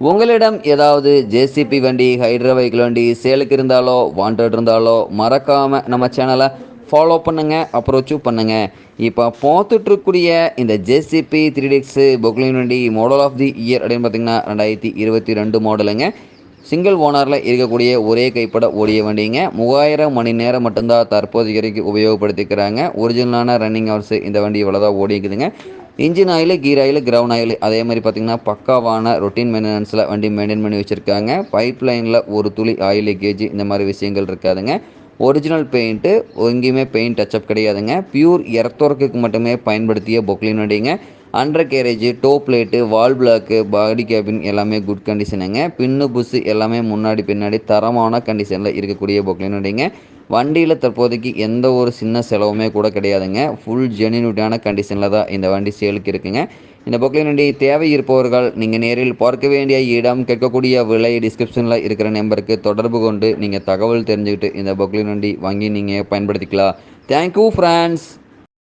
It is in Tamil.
உங்களிடம் ஏதாவது ஜேசிபி வண்டி ஹைட்ரா வெஹிக்கிள் வண்டி சேலுக்கு இருந்தாலோ வாண்டட் இருந்தாலோ மறக்காமல் நம்ம சேனலை ஃபாலோ பண்ணுங்கள் அப்ரோச்சும் பண்ணுங்கள் இப்போ பார்த்துட்ருக்கூடிய இந்த ஜேசிபி த்ரீ டிக்ஸு பொக்லின் வண்டி மாடல் ஆஃப் தி இயர் அப்படின்னு பார்த்தீங்கன்னா ரெண்டாயிரத்தி இருபத்தி ரெண்டு மாடலுங்க சிங்கிள் ஓனரில் இருக்கக்கூடிய ஒரே கைப்பட ஓடிய வண்டிங்க. மூவாயிரம் மணி நேரம் மட்டும்தான் தற்போதைய வரைக்கும் உபயோகப்படுத்திக்கிறாங்க. ஒரிஜினலான ரன்னிங் ஹவர்ஸ் இந்த வண்டி இவ்வளோதான் ஓடிக்குதுங்க engine oil gear oil ground oil. அதே மாதிரி பார்த்திங்கன்னா பக்காவான ரொட்டீன் மெயின்டெனன்ஸில் வண்டி மெயின்டைன் பண்ணி வச்சுருக்காங்க. பைப் லைனில் ஒரு துளி ஆயில் லீக்கேஜ் இந்த மாதிரி விஷயங்கள் இருக்காதுங்க. ஒரிஜினல் பெயிண்ட்டு எங்கேயுமே பெயிண்ட் டச்சப் கிடையாதுங்க. பியூர் எர்த்தொர்க்குக்கு மட்டுமே பயன்படுத்திய பொக்லின் வண்டிங்க. Undercarriage to plate valve block body cabin எல்லாமே குட் கண்டிஷனுங்க பின்னு புஸ்ஸு எல்லாமே முன்னாடி பின்னாடி தரமான கண்டிஷனில் இருக்கக்கூடிய பொக்லின் வண்டிங்க. வண்டியில் தற்போதைக்கு எந்த ஒரு சின்ன செலவுமே கூட கிடையாதுங்க. ஃபுல் ஜெனியூட்டான கண்டிஷனில் தான் இந்த வண்டி சேலுக்கு இருக்குங்க. இந்த பொக்லின் வண்டி தேவை இருப்பவர்கள் நீங்கள் நேரில் பார்க்க வேண்டிய இடம் கேட்கக்கூடிய விலை டிஸ்கிரிப்ஷனில் இருக்கிற நம்பருக்கு தொடர்பு கொண்டு நீங்கள் தகவல் தெரிஞ்சுக்கிட்டு இந்த பொக்லின் வண்டி வாங்கி நீங்கள் பயன்படுத்திக்கலாம். Thank you friends